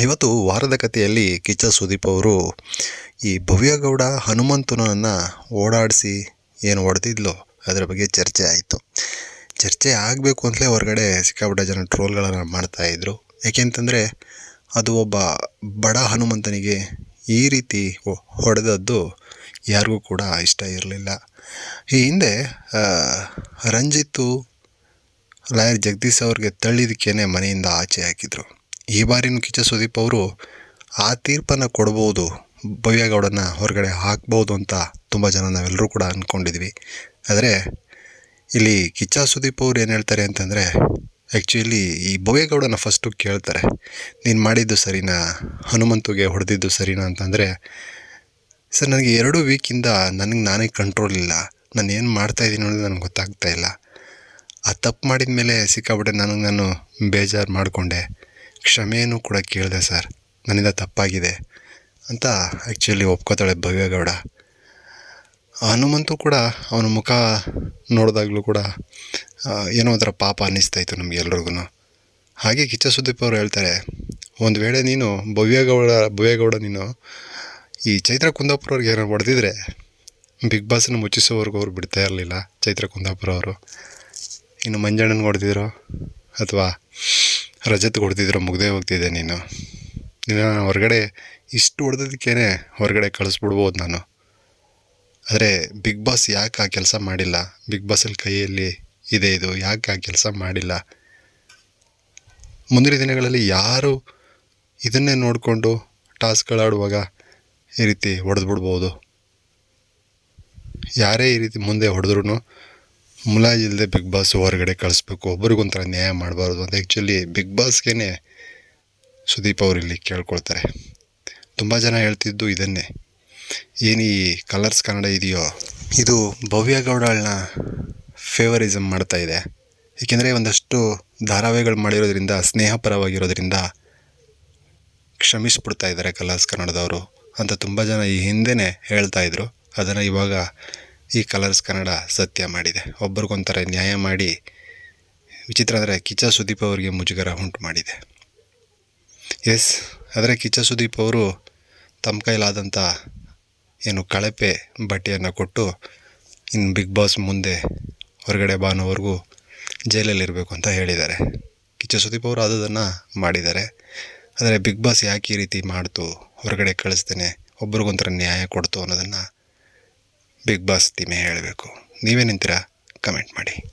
ಇವತ್ತು ವಾರದ ಕಥೆಯಲ್ಲಿ ಕಿಚ್ಚ ಸುದೀಪ್ ಅವರು ಈ ಭವ್ಯಗೌಡ ಹನುಮಂತನನ್ನು ಓಡಾಡಿಸಿ ಏನು ಹೊಡೆದಿದ್ಲೋ ಅದರ ಬಗ್ಗೆ ಚರ್ಚೆ ಆಯಿತು. ಚರ್ಚೆ ಆಗಬೇಕು ಅಂತಲೇ ಹೊರಗಡೆ ಸಿಕ್ಕಾಪಟ್ಟೆ ಜನ ಟ್ರೋಲ್ಗಳನ್ನು ಮಾಡ್ತಾಯಿದ್ರು ಏಕೆಂತಂದರೆ ಅದು ಒಬ್ಬ ಬಡ ಹನುಮಂತನಿಗೆ ಈ ರೀತಿ ಹೊಡೆದದ್ದು ಯಾರಿಗೂ ಕೂಡ ಇಷ್ಟ ಇರಲಿಲ್ಲ. ಈ ಹಿಂದೆ ರಂಜಿತ್ತು ಲಾಯರ್ ಜಗದೀಶ್ ಅವ್ರಿಗೆ ತಳ್ಳಿದಕ್ಕೇ ಮನೆಯಿಂದ ಆಚೆ ಹಾಕಿದರು. ಈ ಬಾರಿನೂ ಕಿಚ್ಚ ಸುದೀಪ್ ಅವರು ಆ ತೀರ್ಪನ್ನು ಕೊಡ್ಬೋದು ಭವ್ಯಗೌಡನ ಹೊರಗಡೆ ಹಾಕ್ಬೋದು ಅಂತ ತುಂಬ ಜನ ನಾವೆಲ್ಲರೂ ಕೂಡ ಅಂದ್ಕೊಂಡಿದ್ವಿ ಆದರೆ ಇಲ್ಲಿ ಕಿಚ್ಚ ಸುದೀಪ್ ಅವ್ರು ಏನು ಹೇಳ್ತಾರೆ ಅಂತಂದರೆ ಆ್ಯಕ್ಚುಲಿ ಈ ಭವ್ಯಗೌಡನ ಫಸ್ಟು ಕೇಳ್ತಾರೆ, ನೀನು ಮಾಡಿದ್ದು ಸರಿನಾ? ಹನುಮಂತುಗೆ ಹೊಡೆದಿದ್ದು ಸರಿನಾ? ಅಂತಂದರೆ, ಸರ್, ನನಗೆ ಎರಡು ವೀಕಿಂದ ನನಗೆ ನಾನೇ ಕಂಟ್ರೋಲ್ ಇಲ್ಲ. ನಾನು ಏನು ಮಾಡ್ತಾಯಿದ್ದೀನಿ ಅನ್ನೋದು ನನಗೆ ಗೊತ್ತಾಗ್ತಾ ಇಲ್ಲ. ಆ ತಪ್ಪು ಮಾಡಿದ ಮೇಲೆ ಸಿಕ್ಕಾಬಿಟ್ಟೆ ನನಗೆ ನಾನು ಬೇಜಾರು ಮಾಡಿಕೊಂಡೆ. ಕ್ಷಮೆಯನ್ನು ಕೂಡ ಕೇಳಿದೆ, ಸರ್, ನನ್ನಿಂದ ತಪ್ಪಾಗಿದೆ ಅಂತ ಆ್ಯಕ್ಚುಲಿ ಒಪ್ಕೋತಾಳೆ ಭವ್ಯಗೌಡ ಹನುಮಂತು ಕೂಡ ಅವನ ಮುಖ ನೋಡಿದಾಗಲೂ ಕೂಡ ಏನೋ ಒಂಥರ ಪಾಪ ಅನ್ನಿಸ್ತಾ ಇತ್ತು ನಮಗೆ ಎಲ್ರಿಗೂ ಹಾಗೆ ಕಿಚ್ಚ ಸುದೀಪ್ ಅವರು ಹೇಳ್ತಾರೆ, ಒಂದು ವೇಳೆ ನೀನು ಭವ್ಯಗೌಡ ಭವ್ಯಗೌಡ ನೀನು ಈ ಚೈತ್ರ ಕುಂದಾಪುರ ಅವ್ರಿಗೆ ಏನೋ ಹೊಡೆದಿದ್ರೆ ಬಿಗ್ ಬಾಸನ್ನು ಮುಚ್ಚಿಸೋವರೆಗೂ ಅವ್ರು ಬಿಡ್ತಾ ಇರಲಿಲ್ಲ, ಚೈತ್ರ ಕುಂದಾಪುರ ಅವರು. ಇನ್ನು ಮಂಜಣ್ಣನ ಹೊಡೆದಿದ್ರು ಅಥವಾ ರಜತ್ ಹೊಡೆದಿದ್ರೋ ಮುಗ್ದೇ ಹೋಗ್ತಿದ್ದೆ ನೀನು. ನೀನು ಹೊರಗಡೆ ಇಷ್ಟು ಹೊಡೆದಿದ್ದಕ್ಕೇನೆ ಹೊರಗಡೆ ಕಳಿಸ್ಬಿಡ್ಬೋದು ನಾನು. ಆದರೆ ಬಿಗ್ ಬಾಸ್ ಯಾಕೆ ಆ ಕೆಲಸ ಮಾಡಿಲ್ಲ? ಬಿಗ್ ಬಾಸಲ್ಲಿ ಕೈಯಲ್ಲಿ ಇದೆ ಇದು, ಯಾಕೆ ಆ ಕೆಲಸ ಮಾಡಿಲ್ಲ? ಮುಂದಿನ ದಿನಗಳಲ್ಲಿ ಯಾರು ಇದನ್ನೇ ನೋಡಿಕೊಂಡು ಟಾಸ್ಕ್ಗಳಾಡುವಾಗ ಈ ರೀತಿ ಹೊಡೆದ್ಬಿಡ್ಬೋದು. ಯಾರೇ ಈ ರೀತಿ ಮುಂದೆ ಹೊಡೆದ್ರೂ ಮುಲಾಜಿಲ್ಲದೆ ಬಿಗ್ ಬಾಸ್ ಹೊರಗಡೆ ಕಳಿಸ್ಬೇಕು, ಒಬ್ರಿಗೊಂಥರ ನ್ಯಾಯ ಮಾಡಬಾರ್ದು ಅಂತ ಆ್ಯಕ್ಚುಲಿ ಬಿಗ್ ಬಾಸ್ಗೇ ಸುದೀಪ್ ಅವರು ಇಲ್ಲಿ ಕೇಳ್ಕೊಳ್ತಾರೆ. ತುಂಬ ಜನ ಹೇಳ್ತಿದ್ದು ಇದನ್ನೇ. ಏನು ಈ ಕಲರ್ಸ್ ಕನ್ನಡ ಇದೆಯೋ? ಇದು ಭವ್ಯ ಗೌಡಳನ್ನ ಫೇವರಿಸಮ್ ಮಾಡ್ತಾ ಇದೆ. ಏಕೆಂದರೆ ಒಂದಷ್ಟು ಧಾರಾವಾಹಿಗಳು ಮಾಡಿರೋದ್ರಿಂದ, ಸ್ನೇಹಪರವಾಗಿರೋದ್ರಿಂದ ಕ್ಷಮಿಸ್ಬಿಡ್ತಾ ಇದ್ದಾರೆ ಕಲರ್ಸ್ ಕನ್ನಡದವರು ಅಂತ ತುಂಬ ಜನ ಈ ಹಿಂದೆನೇ ಹೇಳ್ತಾ ಇದ್ರು. ಅದನ್ನು ಇವಾಗ ಈ ಕಲರ್ಸ್ ಕನ್ನಡ ಸತ್ಯ ಮಾಡಿದೆ. ಒಬ್ರಿಗೊಂಥರ ನ್ಯಾಯ ಮಾಡಿ ವಿಚಿತ್ರ ಅಂದರೆ ಕಿಚ್ಚ ಸುದೀಪ್ ಅವರಿಗೆ ಮುಜುಗರ ಉಂಟು ಮಾಡಿದೆ. ಎಸ್, ಆದರೆ ಕಿಚ್ಚ ಸುದೀಪ್ ಅವರು ತಮ್ಮ ಕೈಲಾದಂಥ ಏನು ಕಳಪೆ ಬಟ್ಟೆಯನ್ನು ಕೊಟ್ಟು ಇನ್ನು ಬಿಗ್ ಬಾಸ್ ಮುಂದೆ ಹೊರಗಡೆ ಬಾನೋವರೆಗೂ ಜೈಲಲ್ಲಿರಬೇಕು ಅಂತ ಹೇಳಿದ್ದಾರೆ. ಕಿಚ್ಚ ಸುದೀಪ್ ಅವರು ಅದನ್ನು ಮಾಡಿದ್ದಾರೆ. ಆದರೆ ಬಿಗ್ ಬಾಸ್ ಯಾಕೆ ಈ ರೀತಿ ಮಾಡ್ತು? ಹೊರಗಡೆ ಕಳಿಸ್ತೇನೆ ಒಬ್ರಿಗೊಂಥರ ನ್ಯಾಯ ಕೊಡ್ತು ಅನ್ನೋದನ್ನು ಬಿಗ್ ಬಾಸ್ ಟೀಮೇ ಹೇಳಬೇಕು. ನೀವೇನಿಂತೀರಾ ಕಮೆಂಟ್ ಮಾಡಿ.